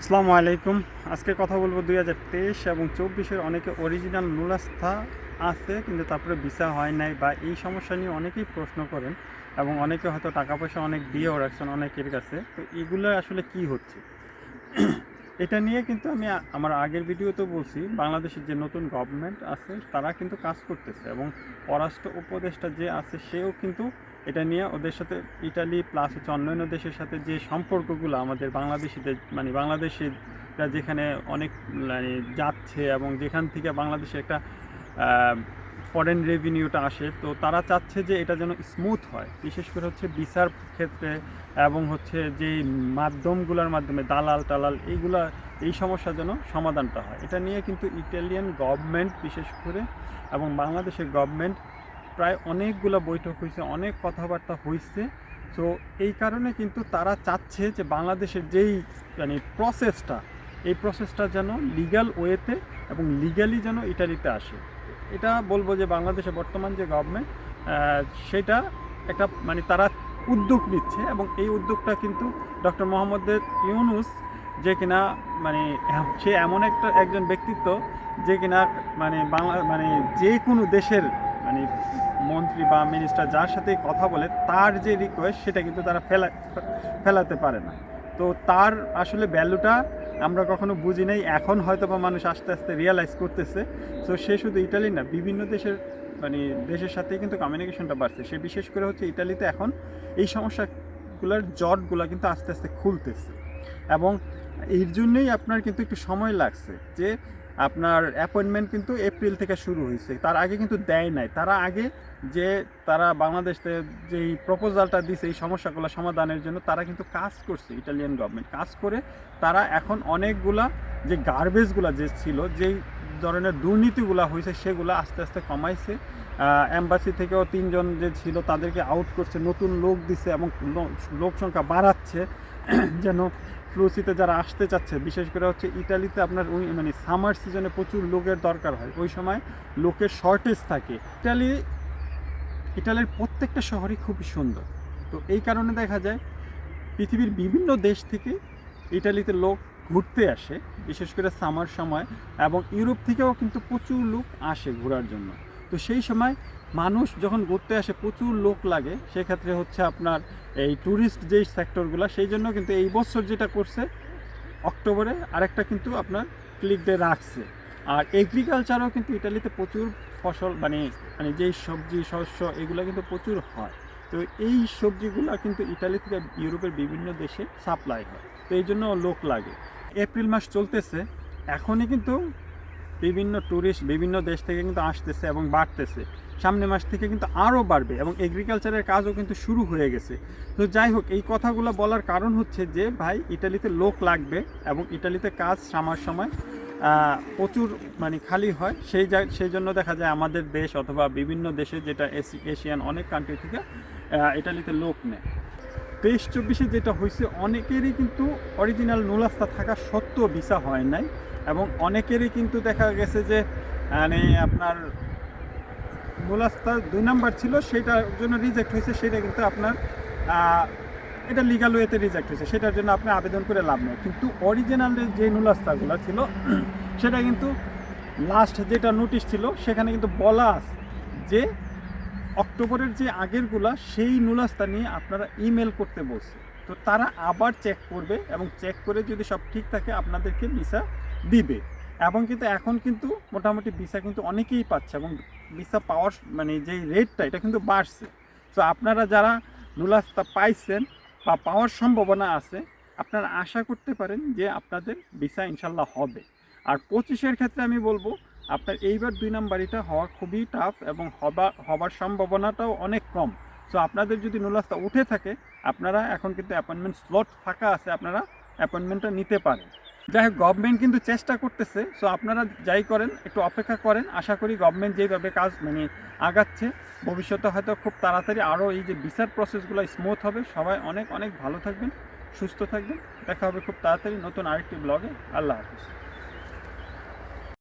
আসসালামু আলাইকুম। আজকে কথা বলব দুই হাজার তেইশ এবং চব্বিশের অনেকে অরিজিনাল নুলাস্থা আছে, কিন্তু তারপরে ভিসা হয় নাই বা এই সমস্যা নিয়ে অনেকেই প্রশ্ন করেন এবং অনেকে হয়তো টাকা পয়সা অনেক দিয়েও রাখছেন অনেকের কাছে। তো এগুলো আসলে কি হচ্ছে? এটা নিয়ে কিন্তু আমি আমার আগের ভিডিওতে বলছি, বাংলাদেশের যে নতুন গভর্নমেন্ট আছে, তারা কিন্তু কাজ করতেছে এবং পররাষ্ট্র উপদেষ্টা যে আছে, সেও কিন্তু এটা নিয়ে ওদের সাথে ইটালি প্লাস হচ্ছে অন্যান্য দেশের সাথে যে সম্পর্কগুলো আমাদের বাংলাদেশিদের মানে বাংলাদেশিরা যেখানে অনেক মানে যাচ্ছে এবং যেখান থেকে বাংলাদেশে একটা ফরেন রেভিনিউটা আসে, তো তারা চাচ্ছে যে এটা যেন স্মুথ হয়। বিশেষ করে হচ্ছে বিচার ক্ষেত্রে এবং হচ্ছে যে মাধ্যমগুলোর মাধ্যমে দালাল টালাল এইগুলা, এই সমস্যা যেন সমাধানটা হয়। এটা নিয়ে কিন্তু ইটালিয়ান গভর্নমেন্ট বিশেষ করে এবং বাংলাদেশের গভর্নমেন্ট প্রায় অনেকগুলো বৈঠক হয়েছে অনেক কথাবার্তা হয়েছে তো এই কারণে কিন্তু তারা চাচ্ছে যে বাংলাদেশের যেই মানে প্রসেসটা এই প্রসেসটা যেন লিগ্যাল ওয়েতে এবং লিগ্যালি যেন ইটালিতে আসে। এটা বলব যে বাংলাদেশে বর্তমান যে গভর্নমেন্ট সেটা একটা মানে তারা উদ্যোগ নিচ্ছে এবং এই উদ্যোগটা কিন্তু ডক্টর মোহাম্মদের ইউনুস যে কিনা মানে সে এমন একটা, একজন ব্যক্তিত্ব যে কিনা মানে বাংলা মানে যে কোনো দেশের মানে মন্ত্রী বা মিনিস্টার যার সাথে কথা বলে, তার যে রিকোয়েস্ট সেটা কিন্তু তারা ফেলা, ফেলাতে পারে না। তো তার আসলে ভ্যালুটা আমরা কখনো বুঝি নাই। এখন হয়তো বা মানুষ আস্তে আস্তে রিয়েলাইজ করতেছে। তো সে শুধু ইটালি না, বিভিন্ন দেশের মানে দেশের সাথে কিন্তু কমিউনিকেশনটা বাড়ছে। সে বিশেষ করে হচ্ছে ইটালিতে এখন এই সমস্যাগুলোর জটগুলো কিন্তু আস্তে আস্তে খুলতেছে। এবং এর জন্যই আপনার কিন্তু একটু সময় লাগছে যে আপনার অ্যাপয়েন্টমেন্ট কিন্তু এপ্রিল থেকে শুরু হয়েছে। তার আগে কিন্তু দেয় নাই। তারা আগে যে তারা বাংলাদেশে যেই প্রপোজালটা দিছে, এই সমস্যাগুলো সমাধানের জন্য তারা কিন্তু কাজ করছে ইটালিয়ান গভর্নমেন্ট কাজ করে তারা এখন অনেকগুলা যে গার্বেজগুলো যে ছিল, যেই ধরনের দুর্নীতিগুলো হয়েছে, সেগুলো আস্তে আস্তে কমাইছে। অ্যাম্বাসি থেকেও তিনজন যে ছিল, তাদেরকে আউট করছে। নতুন লোক দিছে এবং লোক সংখ্যা বাড়াচ্ছে। যেন ফ্লুসিতে যারা আসতে চাচ্ছে, বিশেষ করে হচ্ছে ইটালিতে আপনার ওই মানে সামার সিজনে প্রচুর লোকের দরকার হয়। ওই সময় লোকের শর্টেজ থাকে। ইটালি ইটালির প্রত্যেকটা শহরই খুবই সুন্দর। তো এই কারণে দেখা যায়, পৃথিবীর বিভিন্ন দেশ থেকে ইটালিতে লোক ঘুরতে আসে, বিশেষ করে সামার সময় এবং ইউরোপ থেকেও কিন্তু প্রচুর লোক আসে ঘোরার জন্য। তো সেই সময় মানুষ যখন ঘুরতে আসে, প্রচুর লোক লাগে। সেক্ষেত্রে হচ্ছে আপনার এই ট্যুরিস্ট যেই সেক্টরগুলো সেই জন্য কিন্তু এই বছর যেটা করছে, অক্টোবরে আরেকটা কিন্তু আপনার ক্লিক ডে রাখছে। আর এগ্রিকালচারও কিন্তু ইটালিতে প্রচুর ফসল মানে মানে যেই সবজি, শস্য, এগুলো কিন্তু প্রচুর হয়। তো এই সবজিগুলো কিন্তু ইটালি থেকে ইউরোপের বিভিন্ন দেশে সাপ্লাই হয়। তো এই জন্য লোক লাগে। এপ্রিল মাস চলতেছে। এখনই কিন্তু বিভিন্ন ট্যুরিস্ট বিভিন্ন দেশ থেকে কিন্তু আসতেছে এবং বাড়তেছে। সামনে মাস থেকে কিন্তু আরও বাড়বে এবং এগ্রিকালচারের কাজও কিন্তু শুরু হয়ে গেছে। তো যাই হোক, এই কথাগুলো বলার কারণ হচ্ছে যে, ভাই, ইটালিতে লোক লাগবে এবং ইটালিতে কাজ সামার সময় প্রচুর মানে খালি হয়। সেই সেই জন্য দেখা যায় আমাদের দেশ অথবা বিভিন্ন দেশে যেটা এশিয়ান অনেক কান্ট্রি থেকে ইটালিতে লোক নেয়। তেইশ চব্বিশে যেটা হয়েছে, অনেকেরই কিন্তু অরিজিনাল নুলাস্তা থাকা সত্ত্বেও ভিসা হয় নাই এবং অনেকেরই কিন্তু দেখা গেছে যে মানে আপনার নুলাস্তা দুই নাম্বার ছিল, সেটার জন্য রিজেক্ট হয়েছে, সেটা কিন্তু আপনার এটা লিগাল ওয়েতে রিজেক্ট হয়েছে, সেটার জন্য আপনি আবেদন করে লাভ নেই। কিন্তু অরিজিনাল যে নুলাস্তাগুলো ছিল, সেটা কিন্তু লাস্ট যেটা নোটিশ ছিল, সেখানে কিন্তু বলা যে অক্টোবরের যে আগেরগুলা, সেই নুলাস্তা নিয়ে আপনারা ইমেল করতে বলছে। তো তারা আবার চেক করবে এবং চেক করে যদি সব ঠিক থাকে, আপনাদেরকে ভিসা দিবে। এবং কিন্তু এখন কিন্তু মোটামুটি ভিসা কিন্তু অনেকেই পাচ্ছে এবং ভিসা পাওয়ার মানে যেই রেটটা এটা কিন্তু বাড়ছে। তো আপনারা যারা নুলাস্তা পাইছেন বা পাওয়ার সম্ভাবনা আছে, আপনারা আশা করতে পারেন যে আপনাদের ভিসা ইনশাল্লাহ হবে। আর পঁচিশের ক্ষেত্রে আমি বলব আপনার এইবার দুই নাম্বারিটা হওয়া খুবই টাফ এবং হবা, হবার সম্ভাবনাটাও অনেক কম। সো আপনাদের যদি নুলাস্তা উঠে থাকে, আপনারা এখন কিন্তু অ্যাপয়েন্টমেন্ট স্লট ফাঁকা আছে, আপনারা অ্যাপয়েন্টমেন্টটা নিতে পারেন। যাই হোক গভর্নমেন্ট কিন্তু চেষ্টা করতেছে। সো আপনারা যাই করেন, একটু অপেক্ষা করেন। আশা করি গভর্নমেন্ট যেভাবে কাজ মানে আগাচ্ছে, ভবিষ্যতে হয়তো খুব তাড়াতাড়ি আরও এই যে বিচার প্রসেসগুলো স্মুথ হবে। সবাই অনেক অনেক ভালো থাকবেন, সুস্থ থাকবেন। দেখা হবে খুব তাড়াতাড়ি নতুন আরেকটি ব্লগে আল্লাহ হাফিজ।